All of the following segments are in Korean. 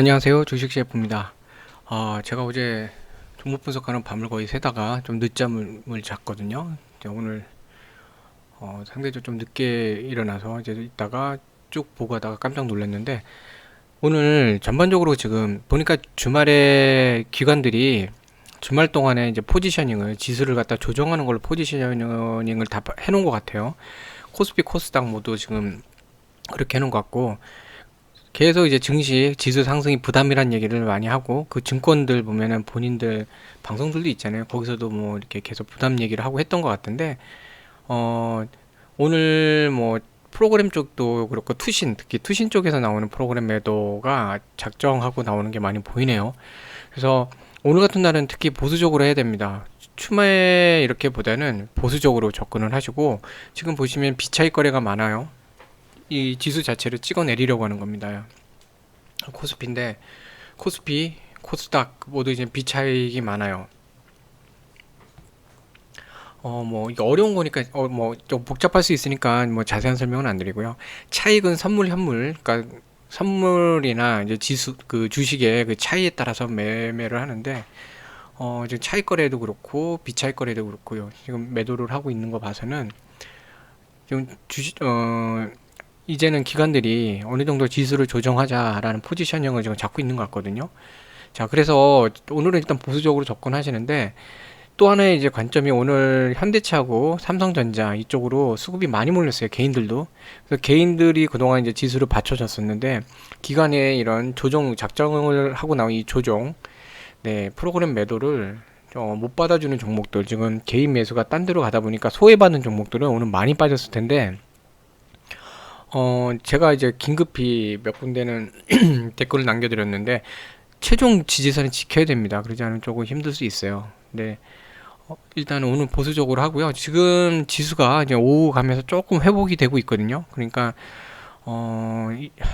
안녕하세요. 주식 셰프입니다. 아, 제가 어제 종목 분석하는 밤을 거의 새다가 좀 늦잠을 잤거든요. 오늘 어, 상대적으로 좀 늦게 일어나서 이제 이따가 쭉 보고 하다가 깜짝 놀랐는데 오늘 전반적으로 지금 보니까 주말에 기관들이 주말 동안에 이제 포지셔닝을 지수를 갖다 조정하는 걸로 포지셔닝을 다 해놓은 것 같아요. 코스피 코스닥 모두 지금 그렇게 해놓은 것 같고 계속 이제 증시 지수 상승이 부담이란 얘기를 많이 하고 그 증권들 보면은 본인들 방송들도 있잖아요. 거기서도 뭐 이렇게 계속 부담 얘기를 하고 했던 것 같은데 어 오늘 뭐 프로그램 쪽도 그렇고 투신 특히 투신 쪽에서 나오는 프로그램 매도가 작정하고 나오는 게 많이 보이네요. 그래서 오늘 같은 날은 특히 보수적으로 해야 됩니다. 추마에 이렇게 보다는 보수적으로 접근을 하시고 지금 보시면 비차익 거래가 많아요. 이 지수 자체를 찍어 내리려고 하는 겁니다. 코스피인데 코스피, 코스닥 모두 이제 비차익이 많아요. 어 뭐 이게 어려운 거니까 어 뭐 좀 복잡할 수 있으니까 뭐 자세한 설명은 안 드리고요. 차익은 선물 현물 그러니까 선물이나 이제 지수 그 주식의 그 차이에 따라서 매매를 하는데 어 지금 차익 거래도 그렇고 비차익 거래도 그렇고요. 지금 매도를 하고 있는 거 봐서는 지금 주식 어 이제는 기관들이 어느 정도 지수를 조정하자라는 포지셔닝을 지금 잡고 있는 것 같거든요. 자, 그래서 오늘은 일단 보수적으로 접근하시는데 또 하나의 이제 관점이 오늘 현대차하고 삼성전자 이쪽으로 수급이 많이 몰렸어요. 개인들도. 그래서 개인들이 그동안 이제 지수를 받쳐줬었는데 기관의 이런 조정 작정을 하고 나온 이 조정 네, 프로그램 매도를 어, 못 받아주는 종목들 지금 개인 매수가 딴 데로 가다 보니까 소외받는 종목들은 오늘 많이 빠졌을 텐데 어, 제가 이제 긴급히 몇 군데는 댓글을 남겨드렸는데, 최종 지지선을 지켜야 됩니다. 그러지 않으면 조금 힘들 수 있어요. 네. 어, 일단 오늘 보수적으로 하고요. 지금 지수가 이제 오후 가면서 조금 회복이 되고 있거든요. 그러니까, 어,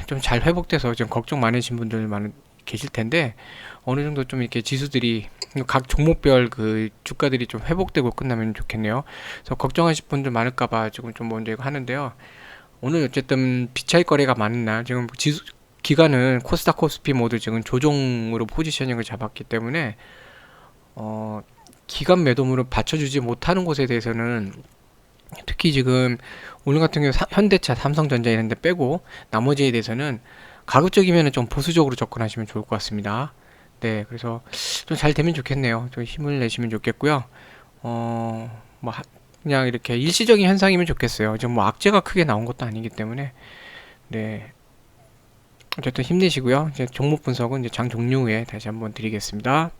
좀 잘 회복돼서 좀 걱정 많으신 분들 많은, 계실 텐데, 어느 정도 좀 이렇게 지수들이 각 종목별 그 주가들이 좀 회복되고 끝나면 좋겠네요. 그래서 걱정하실 분들 많을까봐 지금 좀 먼저 이거 하는데요. 오늘 어쨌든 비차익 거래가 많은 날 지금 지수 기간은 코스닥 코스피 모두 지금 조종으로 포지셔닝을 잡았기 때문에 어 기간 매도물을 받쳐주지 못하는 곳에 대해서는 특히 지금 오늘 같은 경우 사, 현대차, 삼성전자 이런 데 빼고 나머지에 대해서는 가급적이면 좀 보수적으로 접근하시면 좋을 것 같습니다. 네, 그래서 좀 잘 되면 좋겠네요. 좀 힘을 내시면 좋겠고요. 어, 뭐 그냥 이렇게 일시적인 현상이면 좋겠어요. 지금 뭐 악재가 크게 나온 것도 아니기 때문에 네 어쨌든 힘내시고요. 이제 종목 분석은 이제 장 종료 후에 다시 한번 드리겠습니다.